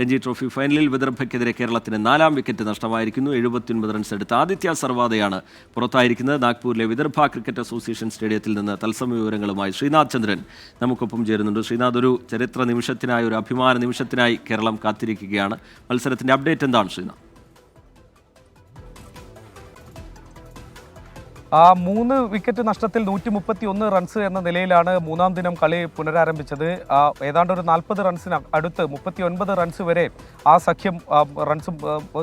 Ranji trophy ഫൈനലിൽ വിദർഭയ്ക്കെതിരെ കേരളത്തിന് നാലാം വിക്കറ്റ് നഷ്ടമായിരിക്കുന്നു. എഴുപത്തിയൊൻപത് റൺസ് എടുത്ത ആദിത്യ സർവാദയാണ് പുറത്തായിരിക്കുന്നത്. നാഗ്പൂരിലെ വിദർഭ ക്രിക്കറ്റ് അസോസിയേഷൻ സ്റ്റേഡിയത്തിൽ നിന്ന് തത്സമയ വിവരങ്ങളുമായി ശ്രീനാഥ് ചന്ദ്രൻ നമുക്കൊപ്പം ചേരുന്നുണ്ട്. ശ്രീനാഥ് ഒരു ചരിത്ര നിമിഷത്തിനായി ഒരു അഭിമാന നിമിഷത്തിനായി കേരളം കാത്തിരിക്കുകയാണ്. മത്സരത്തിന്റെ അപ്ഡേറ്റ് എന്താണ് ശ്രീനാഥ്? മൂന്ന് വിക്കറ്റ് നഷ്ടത്തിൽ നൂറ്റി മുപ്പത്തി ഒന്ന് റൺസ് എന്ന നിലയിലാണ് മൂന്നാം ദിനം കളി പുനരാരംഭിച്ചത്. ആ, ഏതാണ്ട് ഒരു നാൽപ്പത് റൺസിന് അടുത്ത് മുപ്പത്തി ഒൻപത് റൺസ് വരെ ആ സഖ്യം ആ, റൺസും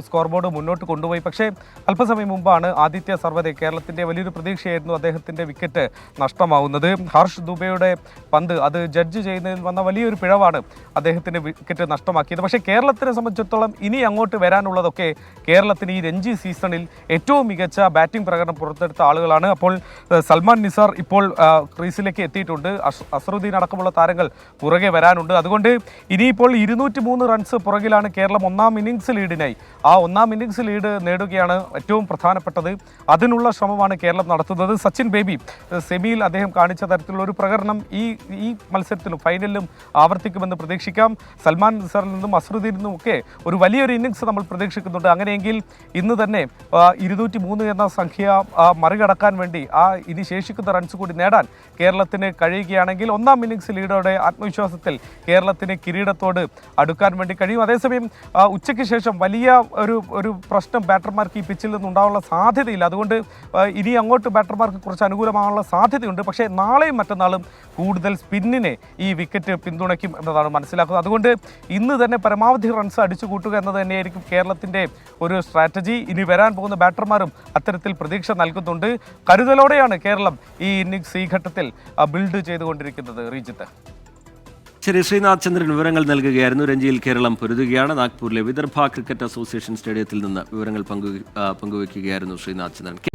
സ്കോർ ബോർഡ് മുന്നോട്ട് കൊണ്ടുപോയി. പക്ഷേ അല്പസമയം മുമ്പാണ് ആദിത്യ സർവതെ കേരളത്തിന്റെ വലിയൊരു പ്രതീക്ഷയായിരുന്നു അദ്ദേഹത്തിന്റെ വിക്കറ്റ് നഷ്ടമാവുന്നത്. ഹർഷ് ദുബെയുടെ പന്ത് അത് ജഡ്ജ് ചെയ്യുന്നതിൽ വന്ന വലിയൊരു പിഴവാണ് അദ്ദേഹത്തിന്റെ വിക്കറ്റ് നഷ്ടമാക്കിയത്. പക്ഷേ കേരളത്തിനെ സംബന്ധിച്ചിടത്തോളം ഇനി അങ്ങോട്ട് വരാനുള്ളതൊക്കെ കേരളത്തിന് ഈ രഞ്ജി സീസണിൽ ഏറ്റവും മികച്ച ബാറ്റിംഗ് പ്രകടനം പുറത്തെടുത്ത ആളുകളാണ്. അപ്പോൾ സൽമാൻ നിസാർ ഇപ്പോൾ ക്രീസിലേക്ക് എത്തിയിട്ടുണ്ട്. അസറുദ്ദീൻ അടക്കമുള്ള താരങ്ങൾ പുറകെ വരാനുണ്ട്. അതുകൊണ്ട് ഇനിയിപ്പോൾ ഇരുന്നൂറ്റി മൂന്ന് റൺസ് പുറകിലാണ് കേരളം ഒന്നാം ഇന്നിങ്സ് ലീഡിനായി ആ ഒന്നാം ഇന്നിങ്സ് ലീഡ് നേടുകയാണ് ഏറ്റവും പ്രധാനപ്പെട്ടത്. അതിനുള്ള ശ്രമമാണ് കേരളം നടത്തുന്നത്. സച്ചിൻ ബേബി സെമിയിൽ അദ്ദേഹം കാണിച്ച തരത്തിലുള്ള ഒരു പ്രകടനം ഈ ഈ മത്സരത്തിലും ഫൈനലിലും ആവർത്തിക്കുമെന്ന് പ്രതീക്ഷിക്കാം. സൽമാൻ നിസാറിൽ നിന്നും അസറുദ്ദീനിൽ നിന്നും ഒക്കെ ഒരു വലിയൊരു ഇന്നിങ്സ് നമ്മൾ പ്രതീക്ഷിക്കുന്നുണ്ട്. അങ്ങനെയെങ്കിൽ ഇന്ന് തന്നെ ഇരുന്നൂറ്റി മൂന്ന് എന്ന സംഖ്യ ആ, മറികടക്കാൻ വേണ്ടി ആ ഇനി ശേഷിക്കുന്ന റൺസ് കൂടി നേടാൻ കേരളത്തിന് കഴിയുകയാണെങ്കിൽ ഒന്നാം ഇന്നിങ്സ് ലീഡോടെ ആത്മവിശ്വാസത്തിൽ കേരളത്തിന് കിരീടത്തോട് അടുക്കാൻ വേണ്ടി കഴിയും. അതേസമയം ഉച്ചയ്ക്ക് ശേഷം വലിയ ഒരു ഒരു പ്രശ്നം ബാറ്റർമാർക്ക് ഈ പിച്ചിൽ നിന്നുണ്ടാവാനുള്ള സാധ്യതയില്ല. അതുകൊണ്ട് ഇനി അങ്ങോട്ട് ബാറ്റർമാർക്ക് കുറച്ച് അനുകൂലമാകാനുള്ള സാധ്യതയുണ്ട്. പക്ഷേ നാളെയും മറ്റന്നാളും കൂടുതൽ സ്പിന്നിനെ ഈ വിക്കറ്റ് പിന്തുണയ്ക്കും എന്നതാണ് മനസ്സിലാക്കുന്നത്. അതുകൊണ്ട് ഇന്ന് തന്നെ പരമാവധി റൺസ് അടിച്ചു കൂട്ടുക എന്നത് തന്നെയായിരിക്കും കേരളത്തിന്റെ ഒരു സ്ട്രാറ്റജി ഇനി വരാൻ പോകുന്ന ബാറ്റർമാരും അത്തരത്തിൽ പ്രതീക്ഷ നൽകുന്നുണ്ട്. കരുതലോടെയാണ് കേരളം ഈ ഇന്നിങ്സ് ഈ ഘട്ടത്തിൽ ബിൽഡ് ചെയ്തുകൊണ്ടിരിക്കുന്നത് റീജിത്ത്. ശരി ശ്രീനാഥ് ചന്ദ്രൻ വിവരങ്ങൾ നൽകുകയായിരുന്നു. രഞ്ജിയിൽ കേരളം പൊരുതുകയാണ്. നാഗ്പൂരിലെ വിദർഭ ക്രിക്കറ്റ് അസോസിയേഷൻ സ്റ്റേഡിയത്തിൽ നിന്ന് വിവരങ്ങൾ പങ്കു പങ്കുവയ്ക്കുകയായിരുന്നു ശ്രീനാഥ് ചന്ദ്രൻ.